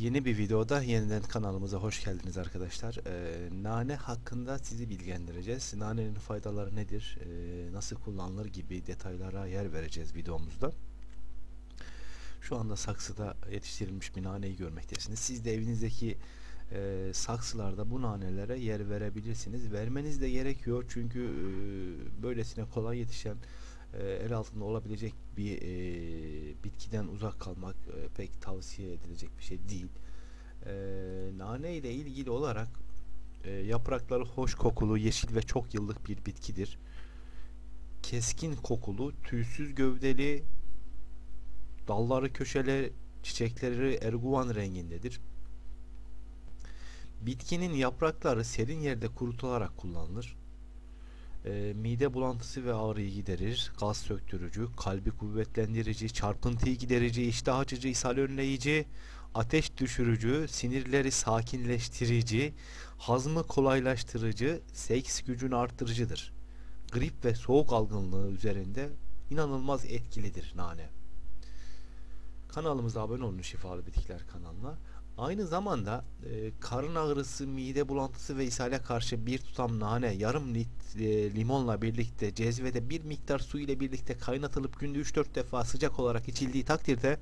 Yeni bir videoda yeniden kanalımıza hoş geldiniz arkadaşlar. Ee, nane hakkında sizi bilgilendireceğiz. Nanenin faydaları nedir, ee, nasıl kullanılır gibi detaylara yer vereceğiz videomuzda. Şu anda saksıda yetiştirilmiş bir naneyi görmektesiniz. Siz de evinizdeki e, saksılarda bu nanelere yer verebilirsiniz. Vermeniz de gerekiyor çünkü e, böylesine kolay yetişen e, el altında olabilecek bir e, bitkiden uzak kalmak e, pek tavsiye edilecek bir şey değil. E, nane ile ilgili olarak e, yaprakları hoş kokulu, yeşil ve çok yıllık bir bitkidir. Keskin kokulu, tüysüz gövdeli, dalları köşeli, çiçekleri erguvan rengindedir. Bitkinin yaprakları serin yerde kurutularak kullanılır. E, mide bulantısı ve ağrıyı giderir, gaz söktürücü, kalbi kuvvetlendirici, çarpıntıyı giderici, iştah açıcı, ishal önleyici, ateş düşürücü, sinirleri sakinleştirici, hazmı kolaylaştırıcı, seks gücünü arttırıcıdır. Grip ve soğuk algınlığı üzerinde inanılmaz etkilidir nane. Kanalımıza abone olun Şifalı Bitkiler kanalına. Aynı zamanda e, karın ağrısı, mide bulantısı ve ishale karşı bir tutam nane yarım lit e, limonla birlikte cezvede bir miktar su ile birlikte kaynatılıp günde 3-4 defa sıcak olarak içildiği takdirde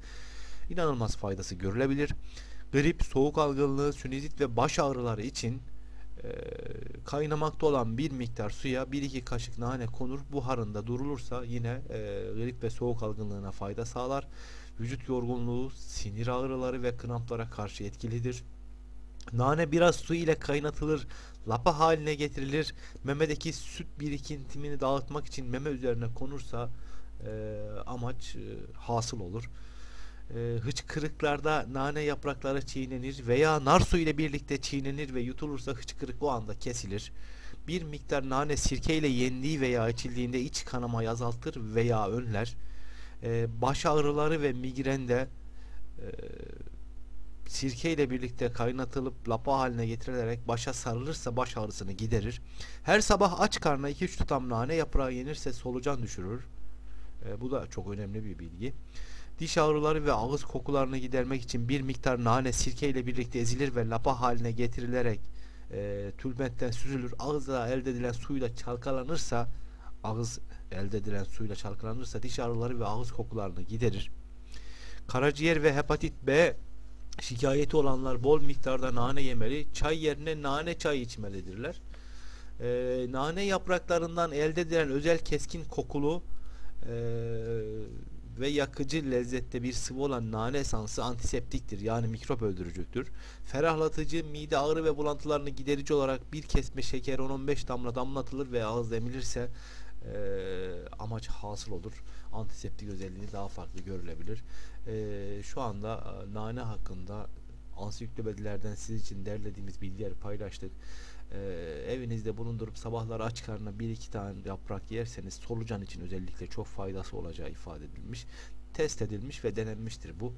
inanılmaz faydası görülebilir. Grip, soğuk algınlığı, sinüzit ve baş ağrıları için e, kaynamakta olan bir miktar suya 1-2 kaşık nane konur. Buharında durulursa yine e, grip ve soğuk algınlığına fayda sağlar. Vücut yorgunluğu, sinir ağrıları ve kramplara karşı etkilidir. Nane biraz su ile kaynatılır, lapa haline getirilir. Memedeki süt birikintimini dağıtmak için meme üzerine konursa e, amaç e, hasıl olur. E, hıçkırıklarda nane yaprakları çiğnenir veya nar suyu ile birlikte çiğnenir ve yutulursa hıçkırık o anda kesilir. Bir miktar nane sirke ile yendiği veya içildiğinde iç kanamayı azaltır veya önler. E, baş ağrıları ve migrende e, sirke ile birlikte kaynatılıp lapa haline getirilerek başa sarılırsa baş ağrısını giderir. Her sabah aç karnına 2-3 tutam nane yaprağı yenirse solucan düşürür. E, bu da çok önemli bir bilgi. Diş ağrıları ve ağız kokularını gidermek için bir miktar nane sirke ile birlikte ezilir ve lapa haline getirilerek e, tülbentten süzülür. Ağızda elde edilen suyla çalkalanırsa ağız elde edilen suyla çalkalanırsa diş ağrıları ve ağız kokularını giderir. Karaciğer ve hepatit B şikayeti olanlar bol miktarda nane yemeli, çay yerine nane çay içmelidirler. Ee, nane yapraklarından elde edilen özel keskin kokulu ee, ve yakıcı lezzette bir sıvı olan nane esansı antiseptiktir yani mikrop öldürücüdür. Ferahlatıcı, mide ağrı ve bulantılarını giderici olarak bir kesme şeker 10-15 damla damlatılır ve ağızda emilirse e, amaç hasıl olur. Antiseptik özelliği daha farklı görülebilir. E, şu anda nane hakkında ansiklopedilerden siz için derlediğimiz bilgileri paylaştık. E, evinizde bulundurup sabahları aç karnına bir iki tane yaprak yerseniz solucan için özellikle çok faydası olacağı ifade edilmiş test edilmiş ve denenmiştir bu.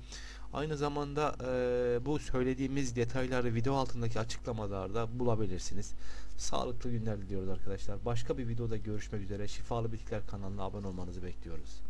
Aynı zamanda e, bu söylediğimiz detayları video altındaki açıklamalarda bulabilirsiniz. Sağlıklı günler diliyoruz arkadaşlar. Başka bir videoda görüşmek üzere. Şifalı Bitkiler kanalına abone olmanızı bekliyoruz.